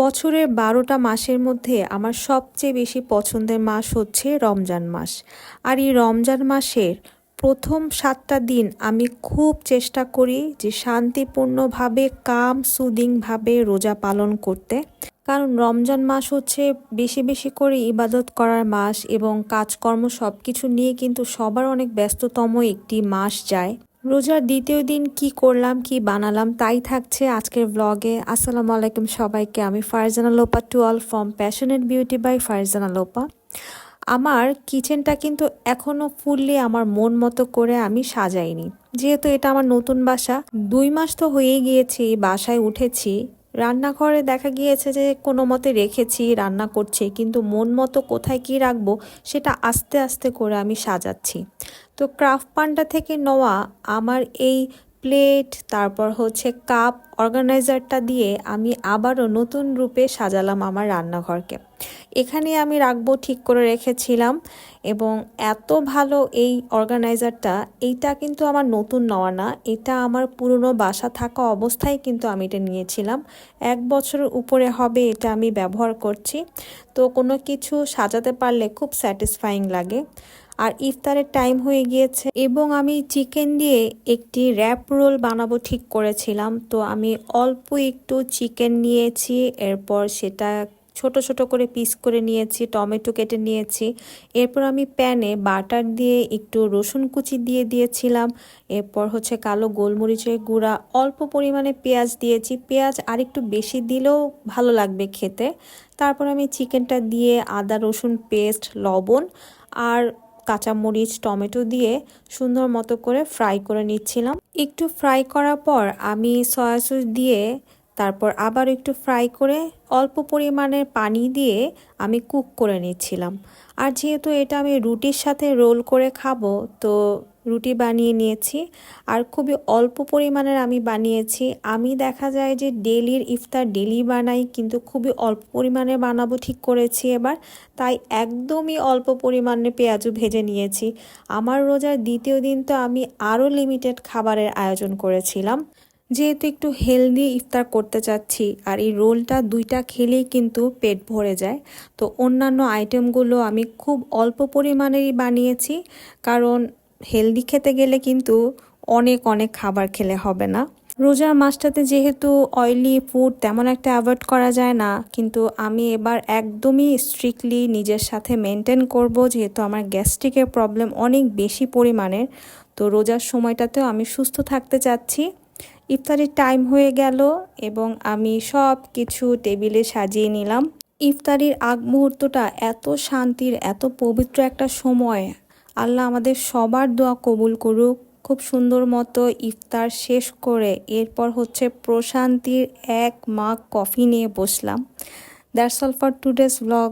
বছরের বারোটা মাসের মধ্যে আমার সবচেয়ে বেশি পছন্দের মাস হচ্ছে রমজান মাস। আর এই রমজান মাসের প্রথম সাতটা দিন আমি খুব চেষ্টা করি যে শান্তিপূর্ণভাবে, কাম সুদিংভাবে রোজা পালন করতে। কারণ রমজান মাস হচ্ছে বেশি বেশি করে ইবাদত করার মাস এবং কাজকর্ম সব কিছু নিয়ে কিন্তু সবার অনেক ব্যস্ততম একটি মাস যায়। রোজার দ্বিতীয় দিন কি করলাম, কি বানালাম, তাই থাকছে আজকের ব্লগে আসসালামু আলাইকুম সবাইকে, আমি Farzana Lopa টুয়েল from passionate beauty by Farzana Lopa. আমার কিচেনটা কিন্তু এখনও ফুললে আমার মন মতো করে আমি সাজাইনি। যেহেতু এটা আমার নতুন বাসা, দুই মাস তো হয়ে গিয়েছে বাসায় উঠেছি। রান্নাঘরে দেখা গিয়েছে যে কোনো মতে রেখেছি, রান্না করছে, কিন্তু মন মতো কোথায় কি রাখব সেটা আস্তে আস্তে করে আমি সাজাচ্ছি। তো ক্রাফট পান্ডা থেকে নেওয়া আমার এই প্লেট, তারপর হচ্ছে কাপ, অর্গানাইজারটা দিয়ে আমি আবারও নতুন রূপে সাজালাম আমার রান্নাঘরকে। এখানে আমি রাখব, ঠিক করে রেখেছিলাম এবং এত ভালো এই অর্গানাইজারটা, এইটা কিন্তু আমার নতুন নেওয়া না, এটা আমার পুরনো বাসা থাকা অবস্থায় কিন্তু আমি এটা নিয়েছিলাম। এক বছরের উপরে হবে এটা আমি ব্যবহার করছি। তো কোনো কিছু সাজাতে পারলে খুব স্যাটিসফাইং লাগে। আর ইফতারের টাইম হয়ে গিয়েছে এবং আমি চিকেন দিয়ে একটি র্যাপ রোল বানাবো ঠিক করেছিলাম। তো আমি অল্প একটু চিকেন নিয়েছি, এরপর সেটা ছোট ছোট করে পিস করে নিয়েছি, টমেটো কেটে নিয়েছি। এরপর আমি প্যানে বাটার দিয়ে একটু রসুন কুচি দিয়ে দিয়েছিলাম। এরপর হচ্ছে কালো গোলমরিচের গুঁড়া, অল্প পরিমাণে পেঁয়াজ দিয়েছি। পেঁয়াজ আর একটু বেশি দিলেও ভালো লাগবে খেতে। তারপর আমি চিকেনটা দিয়ে আদা রসুন পেস্ট লবণ আর কাঁচামরিচ, টমেটো দিয়ে সুন্দর মতো করে ফ্রাই করে নিচ্ছিলাম। একটু ফ্রাই করার পর আমি সয়া সস দিয়ে তারপর আবার একটু ফ্রাই করে অল্প পরিমাণের পানি দিয়ে আমি কুক করে নিচ্ছিলাম। আর যেহেতু এটা আমি রুটির সাথে রোল করে খাব, তো রুটি বানিয়ে নিয়েছি। আর খুবই অল্প পরিমাণের আমি বানিয়েছি। আমি দেখা যায় যে ডেলির ইফতার ডেলি বানাই, কিন্তু খুবই অল্প পরিমাণে বানাবো ঠিক করেছি এবার। তাই একদমই অল্প পরিমাণে পেঁয়াজু ভেজে নিয়েছি। আমার রোজার দ্বিতীয় দিন তো আমি আরও লিমিটেড খাবারের আয়োজন করেছিলাম। যেহেতু একটু হেলদি ইফতার করতে চাচ্ছি, আর এই রোলটা দুইটা খেলেই কিন্তু পেট ভরে যায়। তো অন্যান্য আইটেমগুলো আমি খুব অল্প পরিমাণেরই বানিয়েছি। কারণ হেলদি খেতে গেলে কিন্তু অনেক অনেক খাবার খেলে হবে না। রোজার মাসটাতে যেহেতু অয়েলি ফুড তেমন একটা অ্যাভয়েড করা যায় না, কিন্তু আমি এবার একদমই স্ট্রিক্টলি নিজের সাথে মেনটেন করব যেহেতু আমার গ্যাস্ট্রিকের প্রবলেম অনেক বেশি পরিমাণের। তো রোজার সময়টাতেও আমি সুস্থ থাকতে চাচ্ছি। ইফতারির টাইম হয়ে গেল এবং আমি সব কিছু টেবিলে সাজিয়ে নিলাম। ইফতারির আগ মুহূর্তটা এত শান্তির, এত পবিত্র একটা সময় আল্লাহ আমাদের সবার দোয়া কবুল করুক। খুব সুন্দর মতো ইফতার শেষ করে এরপর হচ্ছে প্রশান্তির এক মাগ কফি নিয়ে বসলাম। That's all for today's blog